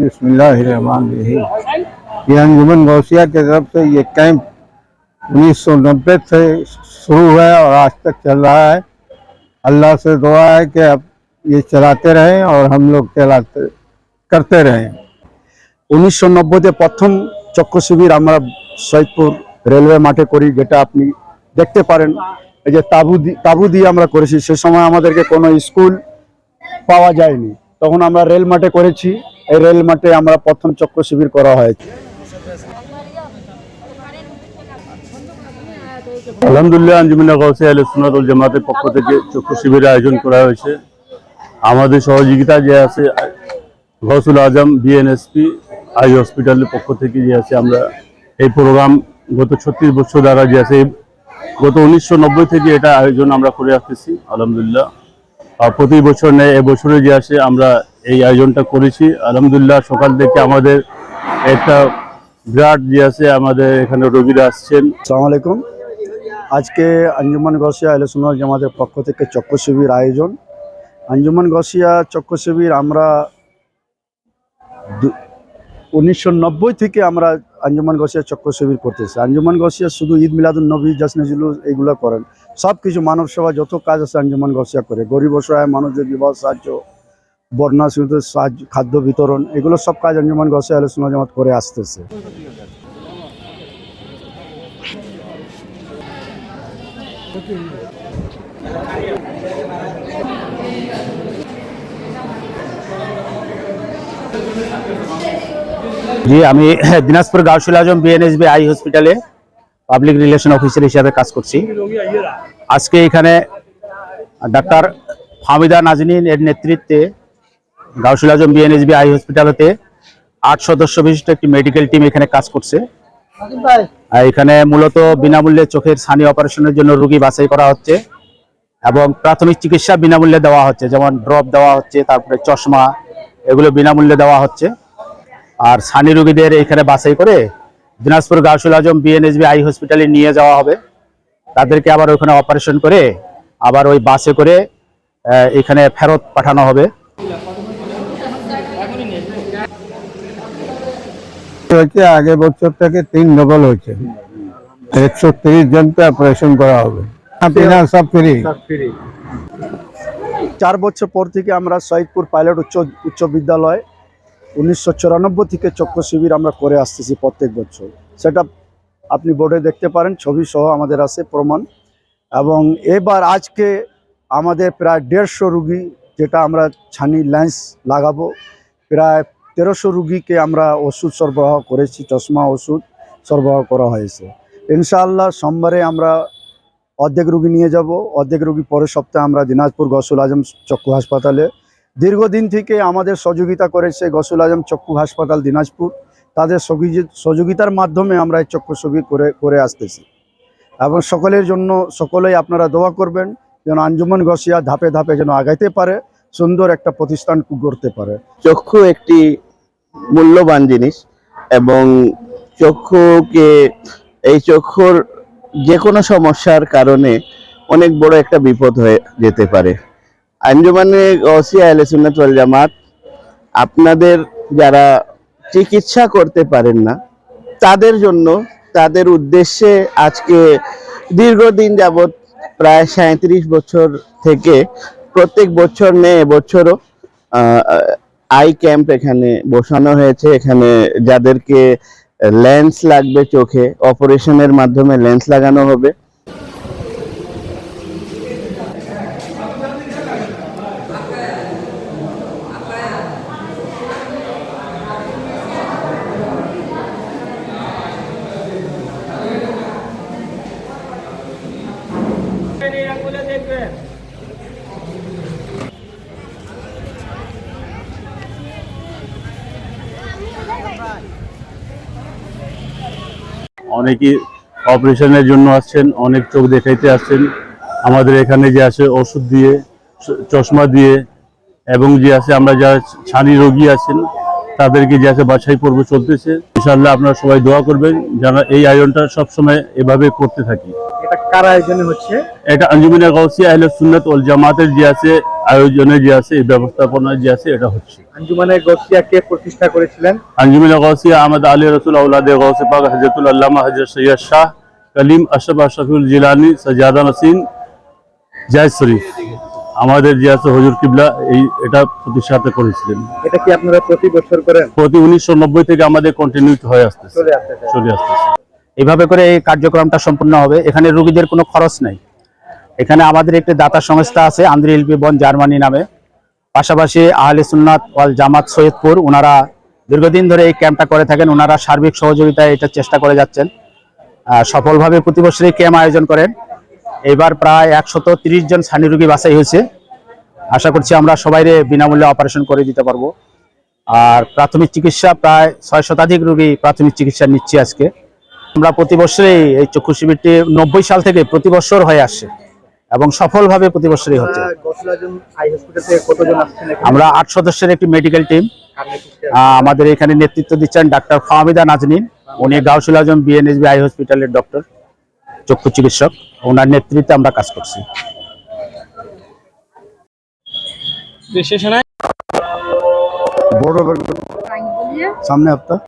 बिस्मिल्लाहिर्रहमानिर्रहीम ये अंजुमन गौसिया की तरफ से ये कैंप 1990 से शुरू हुआ है और आज तक चल रहा है अल्लाह से दुआ है कि अब ये चलाते रहें और हम लोग चलाते करते रहें উনিশশো নব্বইতে প্রথম চক্র শিবির আমরা সৈয়দপুর রেলওয়ে মাঠে করি যেটা আপনি দেখতে পারেন এই যে তাবু দি- তাবু দিয়ে আমরা করেছি সে সময় আমাদেরকে কোনো স্কুল পাওয়া যায়নি তখন আমরা রেল মাঠে করেছি। এই রেল মাঠে আমরা প্রথম চক্র শিবির করা হয়েছে। আলহামদুলিল্লাহ আঞ্জুমিনা আল সুনাতুল জামাতের পক্ষ থেকে চক্ষু শিবিরের আয়োজন করা হয়েছে। আমাদের সহযোগিতা যে আছে, গৌসুল আজম বিএনএসপি আই হসপিটালের পক্ষ থেকে যে আছে আমরা এই প্রোগ্রাম গত ছত্রিশ বছর দ্বারা যে আছে, গত উনিশশো নব্বই থেকে এটা আয়োজন আমরা করে আসতেছি। আলহামদুলিল্লাহ। প্রতি বছর নেয় এবছরে যে আসে, আমরা এই আয়োজনটা করেছি। আলহামদুলিল্লাহ, সকাল থেকে আমাদের একটা বিরাট যে আছে, আমাদের এখানে রোগীরা আসছেন। সালাম আলাইকুম। আজকে আঞ্জুমান গসিয়া যে জামাতের পক্ষ থেকে চক্র শিবির আয়োজন। আঞ্জুমান গসিয়া চক্র শিবির আমরা উনিশশো নব্বই থেকে আমরা আঞ্জুমান গসিয়া চক্র শিবির করতেছি আঞ্জুমান গসিয়া শুধু ঈদ মিলাদুল নবী, জাসনে জুলুস এগুলো করেন। সব কিছু মানব সেবা যত কাজ আছে আঞ্জুমান গসিয়া করে। গরিব অসহায় মানুষদের বিবাহ সাহায্য শিশুদের সাহায্য, খাদ্য বিতরণ, এগুলো সব কাজ আঞ্জুমান গসিয়া সুন্নাত জামাত করে আসতেছে। জি, আমি দিনাজপুর গাউসুল আজম বিএনএসবি আই হসপিটালে পাবলিক রিলেশন অফিসার হিসাবে কাজ করছি। আজকে এখানে ডাক্তার হামিদা নাজনীন এর নেতৃত্বে গাউসুল আজম বিএনএসবি আই হসপিটালতে আট সদস্য বিশিষ্ট একটি মেডিকেল টিম এখানে কাজ করছে। এখানে মূলত বিনামূল্যে চোখের ছানি অপারেশনের জন্য রুগী বাছাই করা হচ্ছে এবং প্রাথমিক চিকিৎসা বিনামূল্যে দেওয়া হচ্ছে, যেমন ড্রপ দেওয়া হচ্ছে, তারপরে চশমা এগুলো বিনামূল্যে দেওয়া হচ্ছে। আর সানি রোগীদের এখানে বাছাই করে দিনাজপুর গাউসুল আজম বিএনএসবি আই হসপিটালে নিয়ে যাওয়া হবে। তাদেরকে আবার ওখানে অপারেশন করে আবার ওই বাসে করে আহ, এখানে ফেরত পাঠানো হবে। হচ্ছে আগে বছর থেকে তিন ডবল হয়েছে। একশো তিরিশ জনকে অপারেশন করা হবে। পিনা সব ফ্রি চার বছর পর থেকে আমরা সৈয়দপুর পাইলট উচ্চ উচ্চ বিদ্যালয় উনিশশো চুরানব্বই থেকে চক্র শিবির আমরা করে আসতেছি প্রত্যেক বছর। সেটা আপনি বোর্ডে দেখতে পারেন, ছবি সহ আমাদের আছে প্রমাণ। এবং এবার আজকে আমাদের প্রায় দেড়শো রুগী যেটা আমরা ছানি লেন্স লাগাবো, প্রায় তেরোশো রুগীকে আমরা ওষুধ সরবরাহ করেছি, চশমা ওষুধ সরবরাহ করা হয়েছে। ইনশাআল্লাহ সোমবারে আমরা অর্ধেক রুগী নিয়ে যাব, অর্ধেক রুগী পরের সপ্তাহে আমরা দিনাজপুর গসুল আজম চক্ষু হাসপাতালে। দীর্ঘদিন থেকে আমাদের সহযোগিতা করেছে গসুল আজম চক্ষু হাসপাতাল দিনাজপুর। তাদের সহযোগি- সহযোগিতার মাধ্যমে আমরা এই চক্ষু ছবি করে করে আসতেছি। এবং সকলের জন্য, সকলেই আপনারা দোয়া করবেন যেন আঞ্জুমান গসিয়া ধাপে ধাপে যেন আগাইতে পারে, সুন্দর একটা প্রতিষ্ঠান গড়তে পারে। চক্ষু একটি মূল্যবান জিনিস এবং চক্ষুকে, এই চক্ষুর যে কোনো সমস্যার কারণে অনেক বড় একটা বিপদ হয়ে যেতে পারে। আঞ্জুমানে গসিয়া আহলে সুন্নাত ওয়াল জামাত, আপনাদের যারা চিকিৎসা করতে পারেন না, তাদের জন্য তাদের উদ্দেশ্যে আজকে দীর্ঘদিন যাবৎ প্রায় সাঁত্রিশ বছর থেকে প্রত্যেক বছর নেই এবছরও আই ক্যাম্প এখানে বসানো হয়েছে। এখানে যাদেরকে লেন্স লাগবে চোখে অপারেশনের মাধ্যমে লেন্স লাগানো হবে। অনেকেই অপারেশনের জন্য আসছেন, অনেক চোখ দেখাইতে আসছেন। আমাদের এখানে যে আছে ওষুধ দিয়ে, চশমা দিয়ে, এবং যে আছে আমরা যারা ছানি রোগী আছেন, তাদেরকে যে আছে বাছাই পর্ব চলতেছে। ইনশাল্লাহ আপনারা সবাই দোয়া করবেন যারা এই আয়োজনটা সবসময় এভাবে করতে থাকি। এটা কার আয়োজনে হচ্ছে? এটা আঞ্জুমিনা গাউসিয়া আহলে সুন্নাত ওয়াল জামাতের যে আছে আয়োজনে যে আছে এই ব্যবস্থাপনা যে আছে এটা হচ্ছে। আঞ্জুমানে গৌসিয়া কে প্রতিষ্ঠা করেছিলেন? আঞ্জুমিনা গাউসিয়া আহমদ আলী রসুল আউলাদে গাউসে পাক আল্লামা হজরত সৈয়দ শাহ কলিম আশরাফ আশরাফুল জিলানি সজাদা নসিন শরীফ। আমাদের যে আছে হজুর কিবলা এই এটা প্রতিষ্ঠাতা করেছিলেন। এটা কি আপনারা প্রতি বছর করেন? প্রতি উনিশশো নব্বই থেকে আমাদের কন্টিনিউ হয়ে আসতেছে। চলে আসতেছে। এইভাবে করে এই কার্যক্রমটা সম্পূর্ণ হবে। এখানে রুগীদের কোনো খরচ নাই। এখানে আমাদের একটি দাতা সংস্থা আছে, আন্দ্রি এলপি বন জার্মানি নামে। পাশাপাশি আহলে সুন্নাত ওয়াল জামাত সৈয়দপুর, ওনারা দীর্ঘদিন ধরে এই ক্যাম্পটা করে থাকেন। ওনারা সার্বিক সহযোগিতায় এটা চেষ্টা করে যাচ্ছেন। সফলভাবে প্রতি বছরই ক্যাম্প আয়োজন করেন। এবার প্রায় একশত তিরিশ জন ছানি রুগী বাছাই হয়েছে। আশা করছি আমরা সবাইরে বিনামূল্যে অপারেশন করে দিতে পারব। আর প্রাথমিক চিকিৎসা প্রায় ছয় শতাধিক রুগী প্রাথমিক চিকিৎসা নিচ্ছি আজকে। আমরা প্রতি বছরই এই চক্ষু শিবিরটি নব্বই সাল থেকে প্রতি বছর হয়ে আসে এবং সফলভাবে প্রতি বছরই হচ্ছে? আমরা আট সদস্যের একটি মেডিকেল টিম। আমাদের এখানে নেতৃত্ব দিচ্ছেন ডাক্তার ফাহমিদা নাজনীন। উনি গাউসুল আজম বিএনএসবি আই হসপিটালের ডক্টর চক্ষু চিকিৎসক। ওনার নেতৃত্বে আমরা কাজ করছি। বড় সামনে আপনার।